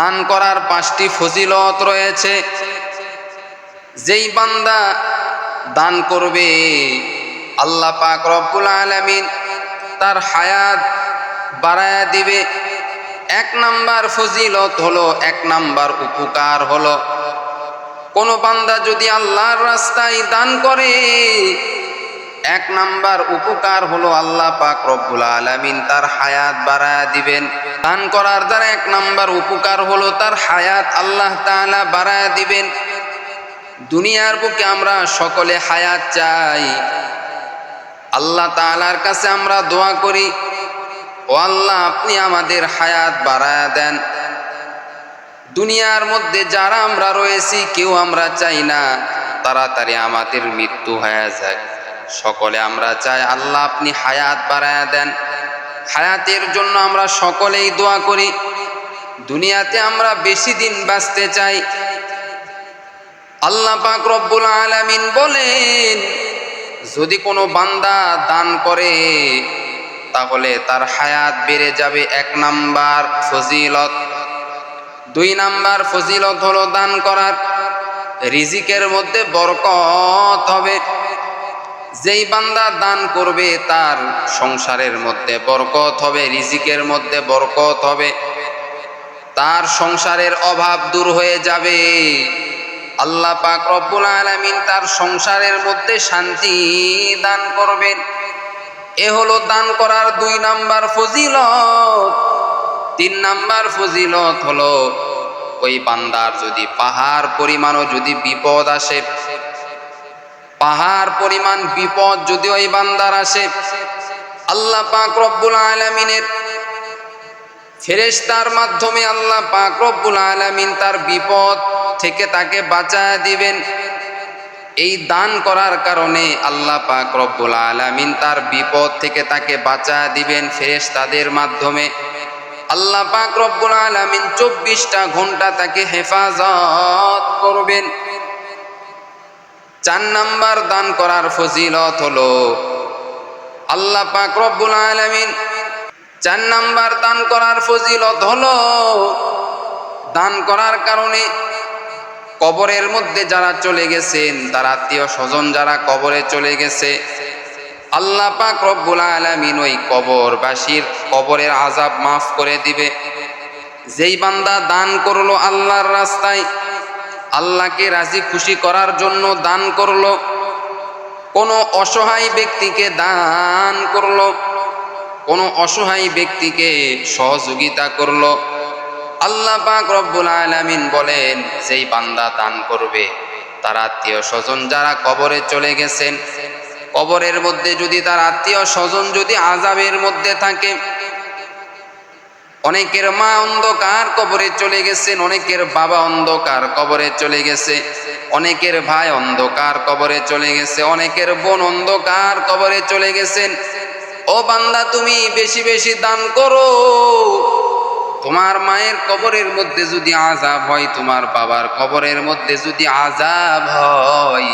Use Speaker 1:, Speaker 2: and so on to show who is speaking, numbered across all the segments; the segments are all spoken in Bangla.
Speaker 1: দান করার পাঁচটি ফজিলত রয়েছে। যেই বান্দা দান করবে, আল্লাহ পাক রব্বুল আলামিন তার হায়াত বাড়ায়া দিবে। এক নাম্বার ফজিলত হলো, এক নাম্বার উপকার হলো। কোনো বান্দা যদি আল্লাহর রাস্তায় দান করে এক নাম্বার উপকার হলো আল্লাহ পাক রব্বুল আলামিন তার হায়াত বাড়ায়া দিবেন। দান করার দ্বারা এক নাম্বার উপকার হলো তার হায়াত আল্লাহ তাআলা বাড়ায়া দিবেন। দুনিয়ার বুকে আমরা সকলে হায়াত চাই। আল্লাহ তাআলার কাছে আমরা দোয়া করি, ও আল্লাহ, আপনি আমাদের হায়াত বাড়ায়া দেন। দুনিয়ার মধ্যে যারা আমরা রয়েছি, কেউ আমরা চাই না, তাড়াতাড়ি আমাদের মৃত্যু হয়ে যাক। সকলে আমরা চাই আল্লাহ আপনি হায়াত বাড়ায়া দেন। হায়াতের জন্য আমরা সকলেই দোয়া করি। দুনিয়াতে আমরা বেশি দিন বাঁচতে চাই। আল্লাহ পাক রব্বুল আলামিন বলেন, যদি কোনো বান্দা দান করে, তাহলে তার হায়াত বেড়ে যাবে এক নাম্বার ফজিলত। দুই নাম্বার ফজিলত হলো দান করার। রিজিকের মধ্যে বরকত হবে। যেই বান্দা দান করবে তার সংসারের মধ্যে বরকত হবে, রিজিকের মধ্যে বরকত হবে। তার সংসারের অভাব দূর হয়ে যাবে। আল্লাহ পাক রব্বুল আলামিন তার সংসারের মধ্যে শান্তি দান করবেন। এ হলো দান করার দুই নাম্বার ফজিলত। তিন নাম্বার ফজিলত হলো, ওই বান্দার যদি পাহাড় পরিমাণও যদি বিপদ আসে পাহাড় পরিমাণ বিপদ যদি ওই বান্দার আসে, আল্লাহ পাক রব্বুল আলামিনের ফেরেশতার মাধ্যমে আল্লাহ পাক রব্বুল আলামিন তার বিপদ থেকে তাকে বাঁচায় দিবেন। এই দান করার কারণে আল্লাহ পাক রব্বুল আলামিন তার বিপদ থেকে তাকে বাঁচায় দিবেন ফেরেশতাদের মাধ্যমে। আল্লাহ পাক রব্বুল আলামিন চব্বিশটা ঘণ্টা তাকে হেফাজত করবেন। চার নাম্বার দান করার ফজিলত হলো আল্লাহ পাক রব্বুল আলামিন চার নাম্বার দান করার ফজিলত হলো দান করার কারণে কবরের মধ্যে যারা চলে গেছেন, তার আত্মীয় স্বজন যারা কবরে চলে গেছে, আল্লাহ পাক রব্বুল আলামিন ওই কবরবাসীর কবরের আজাব মাফ করে দিবে। যেই বান্দা দান করল আল্লাহর রাস্তায় আল্লাহকে রাজি খুশি করার জন্য দান করল। কোনো অসহায় ব্যক্তিকে দান করল। কোনো অসহায় ব্যক্তিকে সহযোগিতা করল। আল্লাহ পাক রব্বুল আলামিন বলেন, যেই বান্দা দান করবে, তার আত্মীয় স্বজন যারা কবরে চলে গেছেন, কবরের মধ্যে যদি তার আত্মীয় স্বজন যদি আজাবের মধ্যে থাকে অনেকের মা অন্ধকার, কবরে চলে গেছেন। অনেকের বাবা অন্ধকার, কবরে চলে গেছে। অনেকের ভাই অন্ধকার, কবরে চলে গেছে। অনেকের বোন অন্ধকার, কবরে চলে গেছেন। ও বান্দা, তুমি বেশি বেশি দান করো। তোমার মায়ের কবরের মধ্যে যদি আজাব হয়, তোমার বাবার কবরের মধ্যে যদি আজাব হয়,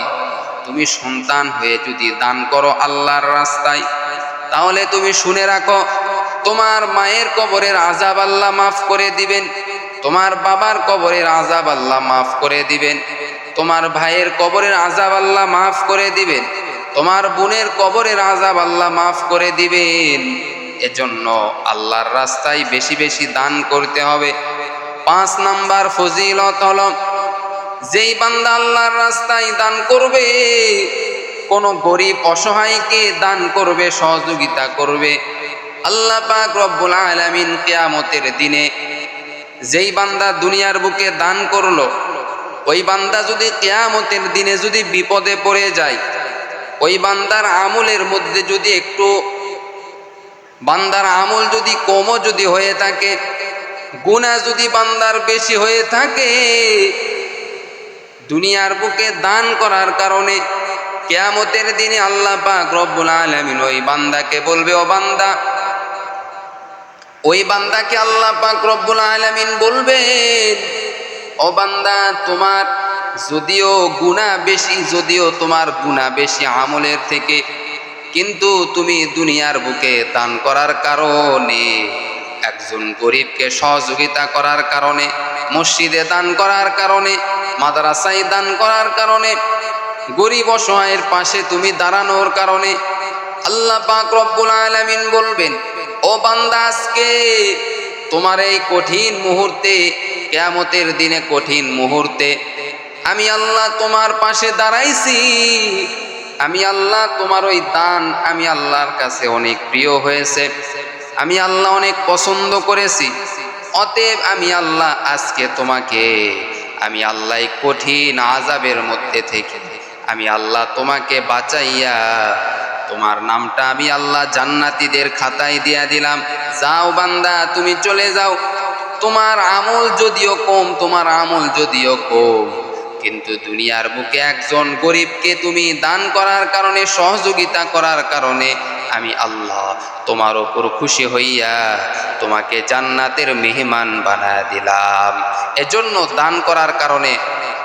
Speaker 1: তুমি সন্তান হয়ে যদি দান করো আল্লাহর রাস্তায়, তাহলে তুমি শুনে রাখো তোমার মায়ের কবরের আজাব আল্লাহ মাফ করে দিবেন, তোমার বাবার কবরের আজাব আল্লাহ মাফ করে দিবেন, তোমার ভাইয়ের কবরের আজাব আল্লাহ মাফ করে দিবেন, তোমার বোনের কবরের আজাব আল্লাহ মাফ করে দিবেন। এজন্য আল্লাহর রাস্তায় বেশি বেশি দান করতে হবে। পাঁচ নাম্বার ফজিলত হল, যেই বান্দা আল্লাহর রাস্তায় দান করবে, কোনো গরিব অসহায়কে দান করবে, সহযোগিতা করবে। আল্লাহ পাক রব্বুল আলামিন কিয়ামতের দিনে যেই বান্দা দুনিয়ার বুকে দান করল, ওই বান্দা যদি কিয়ামতের দিনে যদি বিপদে পড়ে যায়, ওই বান্দার আমলের মধ্যে যদি একটু, বান্দার আমল যদি কমও যদি হয়ে থাকে গুণা যদি বান্দার বেশি হয়ে থাকে, দুনিয়ার বুকে দান করার কারণে কেয়ামতের দিনে আল্লাহ পাক রব্বুল আলামিন ওই বান্দাকে বলবে, ও বান্দা ওই বান্দাকে আল্লাহ পাক রব্বুল আলামিন বলবেন, ও বান্দা, তোমার যদিও গুণা বেশি, যদিও তোমার গুণা বেশি আমলের থেকে, কিন্তু তুমি দুনিয়ার বুকে দান করার কারণে, একজন গরিবকে সহযোগিতা করার কারণে, মসজিদে দান করার কারণে, মাদ্রাসায় দান করার কারণে, গরিব অসহায়ের পাশে তুমি দাঁড়ানোর কারণে, আল্লাহ পাক রব্বুল আলামিন বলবেন ও বান্দা, আজকে তোমার এই কঠিন মুহূর্তে, কেয়ামতের দিনে কঠিন মুহূর্তে, আমি আল্লাহ তোমার পাশে দাঁড়াইছি। আমি আল্লাহ তোমার ওই দান আমি আল্লাহর কাছে অনেক প্রিয় হয়েছে। আমি আল্লাহ অনেক পছন্দ করেছি। অতএব আমি আল্লাহ আজকে তোমাকে, আমি আল্লাহ কঠিন আজাবের মধ্যে থেকে, আমি আল্লাহ তোমাকে বাঁচাইয়া তোমার নামটা আমি আল্লাহ জান্নাতীদের খাতায় দিয়া দিলাম। যাও বান্দা, তুমি চলে যাও। তোমার আমল যদিও কম, তোমার আমল যদিও কম। কিন্তু দুনিয়ার বুকে একজন গরিবকে তুমি দান করার কারণে, সহযোগিতা করার কারণে আমি আল্লাহ তোমার ওপর খুশি হইয়া তোমাকে জান্নাতের মেহমান বানায় দিলাম। এজন্য দান করার কারণে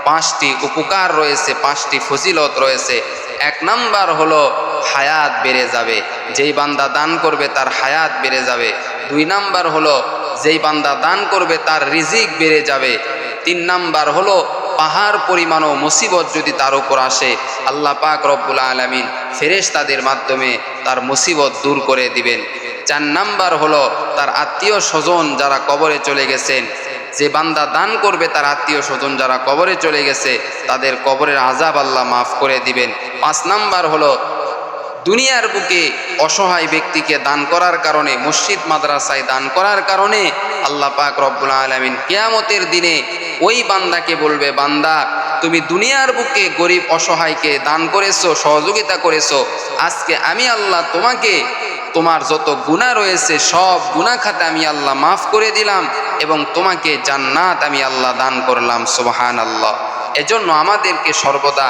Speaker 1: পাঁচটি উপকার রয়েছে, পাঁচটি ফজিলত রয়েছে। এক নাম্বার হলো হায়াত বেড়ে যাবে। যেই বান্দা দান করবে, তার হায়াত বেড়ে যাবে। দুই নাম্বার হলো, যেই বান্দা দান করবে, তার রিজিক বেড়ে যাবে। তিন নাম্বার হলো, পাহাড় পরিমাণও মুসিবত যদি তার উপর আসে, আল্লাহ পাক রব্বুল আলমিন ফেরেশ তাদের মাধ্যমে তার মুসিবত দূর করে দিবেন। চার নাম্বার হলো, তার আত্মীয় স্বজন যারা কবরে চলে গেছেন, যে বান্দা দান করবে, তার আত্মীয় স্বজন যারা কবরে চলে গেছে, তাদের কবরের আজাব আল্লাহ মাফ করে দিবেন। পাঁচ নাম্বার হলো দুনিয়ার বুকে অসহায় ব্যক্তিকে দান করার কারণে, মসজিদ, মাদ্রাসায় দান করার কারণে আল্লাহ পাক রব্বুল আলমিন কেয়ামতের দিনে ওই বান্দাকে বলবে, বান্দা, তুমি দুনিয়ার বুকে গরিব, অসহায়কে দান করেছ, সহযোগিতা করেছ। আজকে আমি আল্লাহ তোমাকে, তোমার যত গুণা রয়েছে, সব গুণা খাতে আমি আল্লাহ মাফ করে দিলাম এবং তোমাকে জান্নাত আমি আল্লাহ দান করলাম। সুবহান আল্লাহ এজন্য আমাদেরকে সর্বদা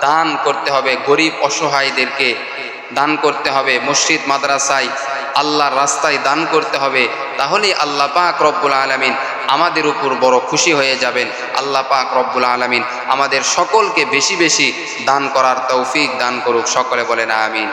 Speaker 1: দান করতে হবে, গরিব অসহায়দেরকে দান করতে হবে, মসজিদ, মাদ্রাসায় আল্লাহর রাস্তায় দান করতে হবে, তাহলেই আল্লাহ পাক রব্বুল আলমিন আমাদের উপর বড় খুশি হয়ে যাবেন। আল্লাহ পাক রব্বুল আলমিন আমাদের সকলকে বেশি বেশি দান করার তৌফিক দান করুক। সকলে বলেন, আমিন।